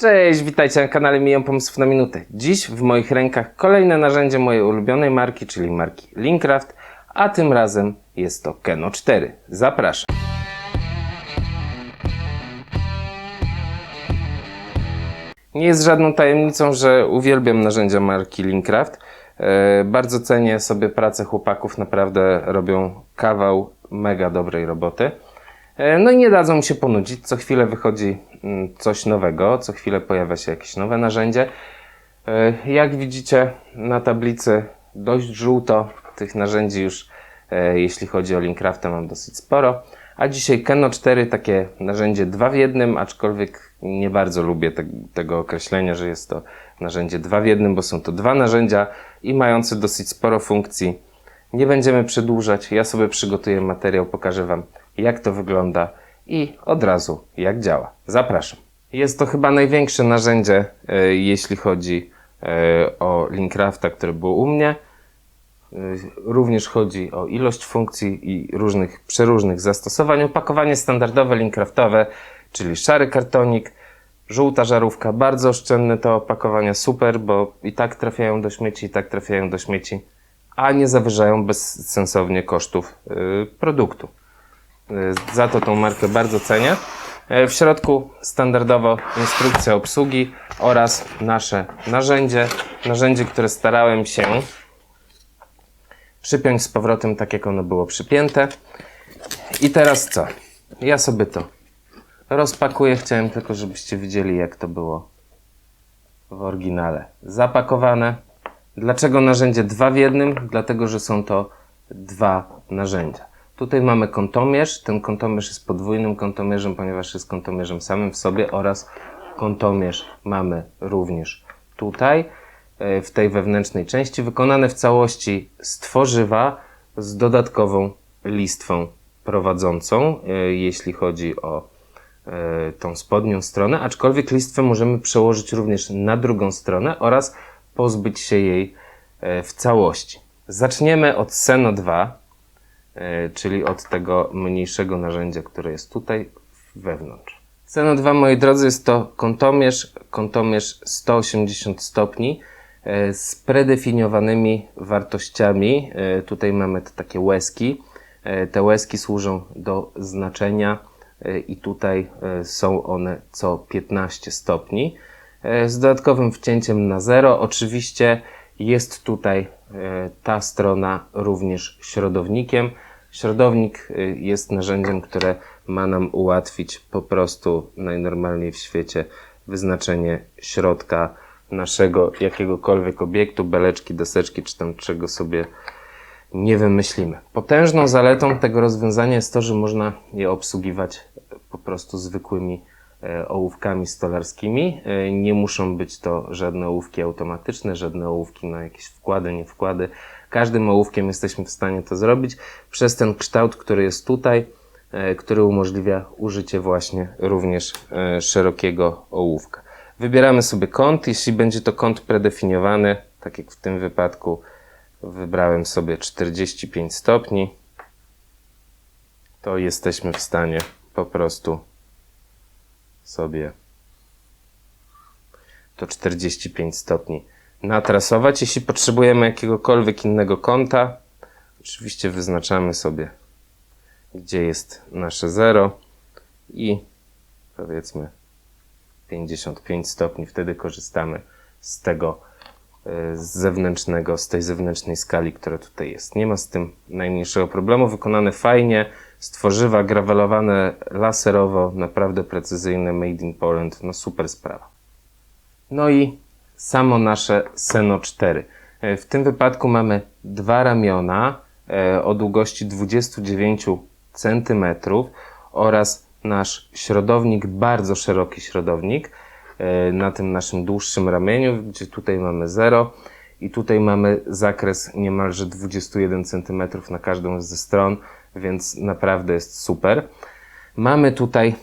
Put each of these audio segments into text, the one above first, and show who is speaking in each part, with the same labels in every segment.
Speaker 1: Cześć, witajcie na kanale Milion Pomysłów na Minutę. Dziś w moich rękach kolejne narzędzie mojej ulubionej marki, czyli marki Lincraft, a tym razem jest to Keno 4. Zapraszam. Nie jest żadną tajemnicą, że uwielbiam narzędzia marki Lincraft. E, bardzo cenię sobie pracę chłopaków, naprawdę robią kawał mega dobrej roboty. E, No i nie dadzą się ponudzić. Co chwilę wychodzi mm, coś nowego, co chwilę pojawia się jakieś nowe narzędzie. E, Jak widzicie na tablicy dość żółto tych narzędzi już, e, jeśli chodzi o Lincrafta, mam dosyć sporo. A dzisiaj Keno 4, takie narzędzie dwa w jednym, aczkolwiek nie bardzo lubię te, tego określenia, że jest to narzędzie dwa w jednym, bo są to dwa narzędzia i mające dosyć sporo funkcji. Nie będziemy przedłużać. Ja sobie przygotuję materiał, pokażę Wam, jak to wygląda i od razu jak działa. Zapraszam. Jest to chyba największe narzędzie, e, jeśli chodzi e, o Lincrafta, które było u mnie. E, Również chodzi o ilość funkcji i różnych, przeróżnych zastosowań. Opakowanie standardowe Lincraftowe, czyli szary kartonik, żółta żarówka, bardzo oszczędne to opakowania, super, bo i tak trafiają do śmieci, i tak trafiają do śmieci, a nie zawyżają bezsensownie kosztów produktu. Y, Za to tą markę bardzo cenię. E, W środku standardowo instrukcja obsługi oraz nasze narzędzie. Narzędzie, które starałem się przypiąć z powrotem tak, jak ono było przypięte. I teraz co? Ja sobie to rozpakuję. Chciałem tylko, żebyście widzieli, jak to było w oryginale zapakowane. Dlaczego narzędzie dwa w jednym? Dlatego, że są to dwa narzędzia. Tutaj mamy kątomierz. Ten kątomierz jest podwójnym kątomierzem, ponieważ jest kątomierzem samym w sobie oraz kątomierz mamy również tutaj, e, w tej wewnętrznej części, wykonane w całości z tworzywa z dodatkową listwą prowadzącą, e, jeśli chodzi o e, tą spodnią stronę, aczkolwiek listwę możemy przełożyć również na drugą stronę oraz pozbyć się jej w całości. Zaczniemy od Seno 2, e, czyli od tego mniejszego narzędzia, które jest tutaj wewnątrz. Seno 2, moi drodzy, jest to kątomierz, kątomierz 180 stopni e, z predefiniowanymi wartościami. E, Tutaj mamy te takie łezki. E, Te łezki służą do znaczenia e, i tutaj e, są one co 15 stopni e, z dodatkowym wcięciem na zero. Oczywiście jest tutaj e, ta strona również środownikiem. Środownik e, jest narzędziem, które ma nam ułatwić po prostu najnormalniej w świecie wyznaczenie środka naszego jakiegokolwiek obiektu, beleczki, deseczki, czy tam czego sobie nie wymyślimy. Potężną zaletą tego rozwiązania jest to, że można je obsługiwać po prostu zwykłymi e, ołówkami stolarskimi. E, Nie muszą być to żadne ołówki automatyczne, żadne ołówki na jakieś wkłady, nie wkłady. Każdym ołówkiem jesteśmy w stanie to zrobić przez ten kształt, który jest tutaj, e, który umożliwia użycie właśnie również e, szerokiego ołówka. Wybieramy sobie kąt. Jeśli będzie to kąt predefiniowany, tak jak w tym wypadku, wybrałem sobie 45 stopni, to jesteśmy w stanie po prostu sobie to 45 stopni natrasować. Jeśli potrzebujemy jakiegokolwiek innego kąta, oczywiście wyznaczamy sobie, gdzie jest nasze 0 i powiedzmy 55 stopni. Wtedy korzystamy z tego e, z zewnętrznego, z tej zewnętrznej skali, która tutaj jest. Nie ma z tym najmniejszego problemu. Wykonane fajnie, z tworzywa, grawelowane laserowo, naprawdę precyzyjne, made in Poland. No super sprawa. No i samo nasze Seno 4. E, W tym wypadku mamy dwa ramiona e, o długości 29 cm oraz nasz środownik, bardzo szeroki środownik e, na tym naszym dłuższym ramieniu, gdzie tutaj mamy 0 i tutaj mamy zakres niemalże 21 cm na każdą ze stron, więc naprawdę jest super. Mamy tutaj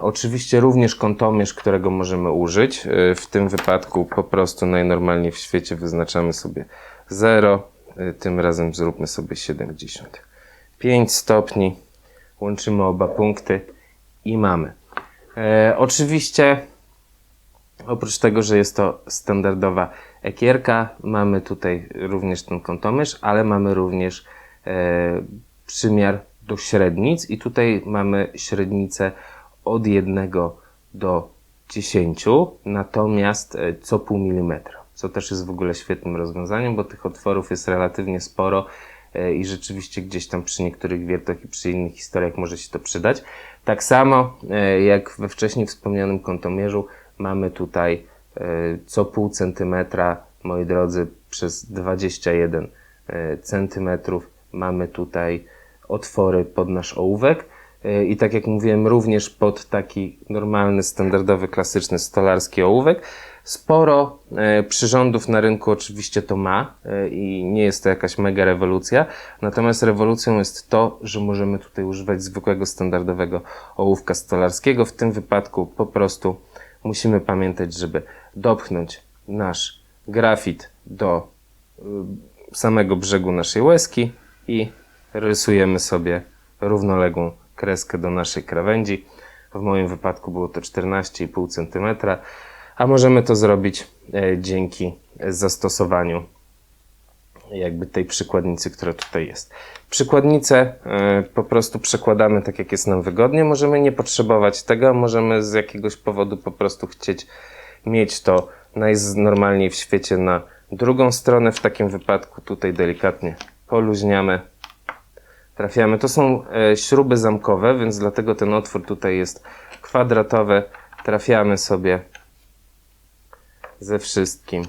Speaker 1: oczywiście również kątomierz, którego możemy użyć. E, w tym wypadku po prostu najnormalniej w świecie wyznaczamy sobie 0. E, tym razem zróbmy sobie 75 stopni. Łączymy oba punkty i mamy. E, oczywiście Oprócz tego, że jest to standardowa ekierka, mamy tutaj również ten kątomierz, ale mamy również e, przymiar do średnic i tutaj mamy średnicę od 1 do 10, natomiast e, co pół milimetra, co też jest w ogóle świetnym rozwiązaniem, bo tych otworów jest relatywnie sporo e, i rzeczywiście gdzieś tam przy niektórych wiertach i przy innych historiach może się to przydać. Tak samo e, jak we wcześniej wspomnianym kątomierzu mamy tutaj co pół centymetra, moi drodzy, przez 21 centymetrów mamy tutaj otwory pod nasz ołówek. I tak jak mówiłem, również pod taki normalny, standardowy, klasyczny stolarski ołówek. Sporo e, przyrządów na rynku oczywiście to ma e, i nie jest to jakaś mega rewolucja. Natomiast rewolucją jest to, że możemy tutaj używać zwykłego, standardowego ołówka stolarskiego. W tym wypadku po prostu musimy pamiętać, żeby dopchnąć nasz grafit do samego brzegu naszej łezki i rysujemy sobie równoległą kreskę do naszej krawędzi. W moim wypadku było to 14,5 cm, a możemy to zrobić e, dzięki zastosowaniu jakby tej przykładnicy, która tutaj jest. Przykładnicę e, po prostu przekładamy tak, jak jest nam wygodnie. Możemy nie potrzebować tego, możemy z jakiegoś powodu po prostu chcieć mieć to najnormalniej w świecie na drugą stronę. W takim wypadku tutaj delikatnie poluźniamy trafiamy. To są e, śruby zamkowe, więc dlatego ten otwór tutaj jest kwadratowy. Trafiamy sobie ze wszystkim.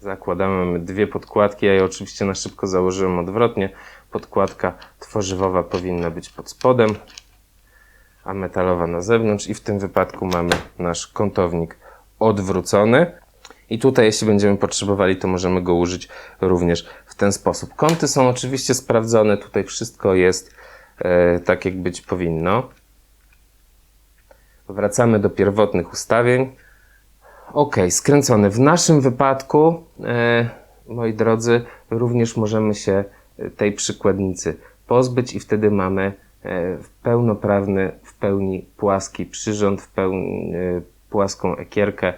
Speaker 1: Zakładamy, dwie podkładki. Ja je oczywiście na szybko założyłem odwrotnie. Podkładka tworzywowa powinna być pod spodem, a metalowa na zewnątrz. I w tym wypadku mamy nasz kątownik odwrócony. I tutaj, jeśli będziemy potrzebowali, to możemy go użyć również w ten sposób. Kąty są oczywiście sprawdzone, tutaj wszystko jest e, tak, jak być powinno. Wracamy do pierwotnych ustawień. Ok, skręcony. W naszym wypadku, e, moi drodzy, również możemy się tej przykładnicy pozbyć i wtedy mamy e, pełnoprawny, w pełni płaski przyrząd, w pełni e, płaską ekierkę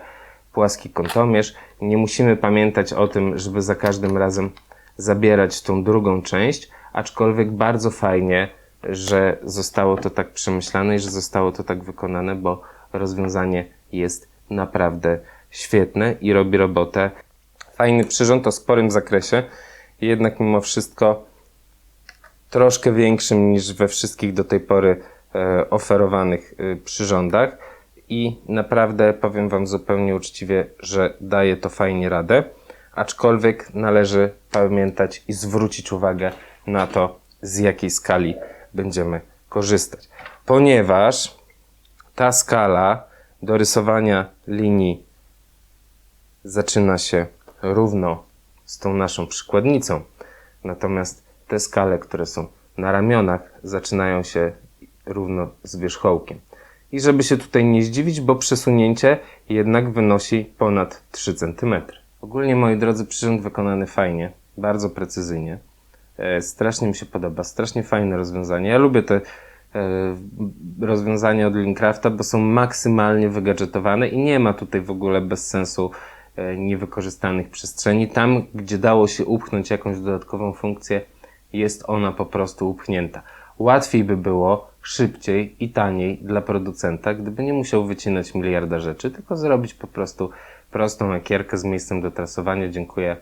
Speaker 1: płaski kątomierz. Nie musimy pamiętać o tym, żeby za każdym razem zabierać tą drugą część, aczkolwiek bardzo fajnie, że zostało to tak przemyślane i że zostało to tak wykonane, bo rozwiązanie jest naprawdę świetne i robi robotę. Fajny przyrząd o sporym zakresie, jednak mimo wszystko troszkę większym niż we wszystkich do tej pory e, oferowanych e, przyrządach i naprawdę powiem Wam zupełnie uczciwie, że daje to fajnie radę, aczkolwiek należy pamiętać i zwrócić uwagę na to, z jakiej skali będziemy korzystać. Ponieważ ta skala do rysowania linii zaczyna się równo z tą naszą przykładnicą, natomiast te skale, które są na ramionach, zaczynają się równo z wierzchołkiem. I żeby się tutaj nie zdziwić, bo przesunięcie jednak wynosi ponad 3 cm. Ogólnie, moi drodzy, przyrząd wykonany fajnie, bardzo precyzyjnie. E, strasznie mi się podoba, strasznie fajne rozwiązanie. Ja lubię te e, rozwiązania od Linkrafta, bo są maksymalnie wygadżetowane i nie ma tutaj w ogóle bez sensu e, niewykorzystanych przestrzeni. Tam, gdzie dało się upchnąć jakąś dodatkową funkcję, jest ona po prostu upchnięta. Łatwiej by było, szybciej i taniej dla producenta, gdyby nie musiał wycinać miliarda rzeczy, tylko zrobić po prostu prostą ekierkę z miejscem do trasowania. Dziękuję.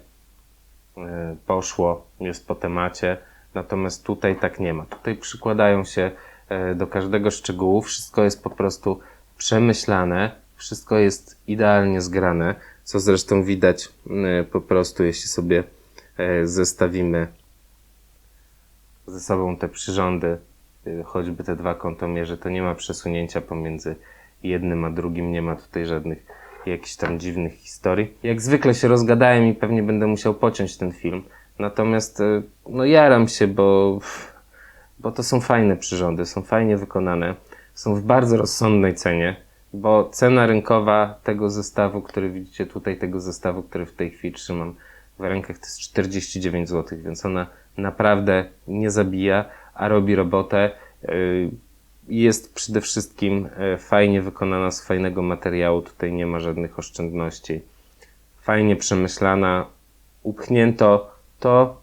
Speaker 1: E, poszło, jest po temacie. Natomiast tutaj tak nie ma. Tutaj przykładają się e, do każdego szczegółu. Wszystko jest po prostu przemyślane. Wszystko jest idealnie zgrane, co zresztą widać e, po prostu, jeśli sobie zestawimy ze sobą te przyrządy, choćby te dwa kątomierze, to nie ma przesunięcia pomiędzy jednym a drugim, nie ma tutaj żadnych jakichś tam dziwnych historii. Jak zwykle się rozgadałem i pewnie będę musiał pociąć ten film. Natomiast y, no jaram się, bo, bo to są fajne przyrządy, są fajnie wykonane, są w bardzo rozsądnej cenie, bo cena rynkowa tego zestawu, który widzicie tutaj, tego zestawu, który w tej chwili trzymam w rękach, to jest 49 zł, więc ona naprawdę nie zabija, a robi robotę. Yy, jest przede wszystkim e, fajnie wykonana z fajnego materiału. Tutaj nie ma żadnych oszczędności. Fajnie przemyślana. Upchnięto to,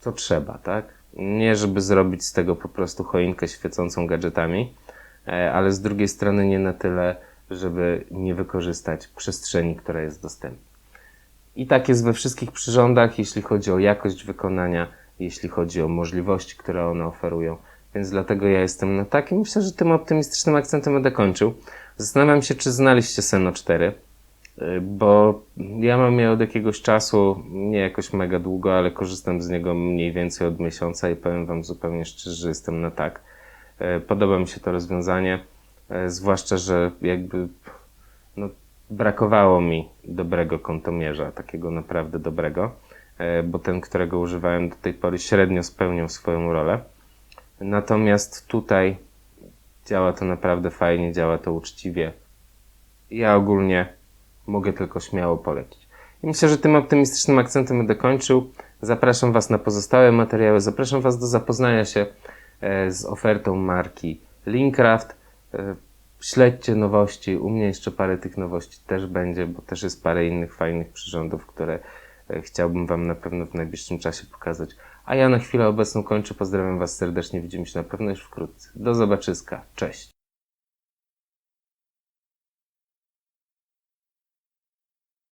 Speaker 1: co trzeba, tak? Nie, żeby zrobić z tego po prostu choinkę świecącą gadżetami, e, ale z drugiej strony nie na tyle, żeby nie wykorzystać przestrzeni, która jest dostępna. I tak jest we wszystkich przyrządach, jeśli chodzi o jakość wykonania, jeśli chodzi o możliwości, które one oferują. Więc dlatego ja jestem na takim. Myślę, że tym optymistycznym akcentem będę kończył. Zastanawiam się, czy znaliście Seno 4, y, bo ja mam je od jakiegoś czasu, nie jakoś mega długo, ale korzystam z niego mniej więcej od miesiąca i powiem Wam zupełnie szczerze, że jestem na tak. Y, Podoba mi się to rozwiązanie, y, zwłaszcza, że jakby no, brakowało mi dobrego kątomierza, takiego naprawdę dobrego, bo ten, którego używałem do tej pory, średnio spełniał swoją rolę. Natomiast tutaj działa to naprawdę fajnie, działa to uczciwie. Ja ogólnie mogę tylko śmiało polecić. I myślę, że tym optymistycznym akcentem będę kończył. Zapraszam Was na pozostałe materiały, zapraszam Was do zapoznania się e, z ofertą marki Lincraft. E, Śledźcie nowości. U mnie jeszcze parę tych nowości też będzie, bo też jest parę innych fajnych przyrządów, które e, chciałbym Wam na pewno w najbliższym czasie pokazać. A ja na chwilę obecną kończę. Pozdrawiam Was serdecznie. Widzimy się na pewno już wkrótce. Do zobaczyska. Cześć.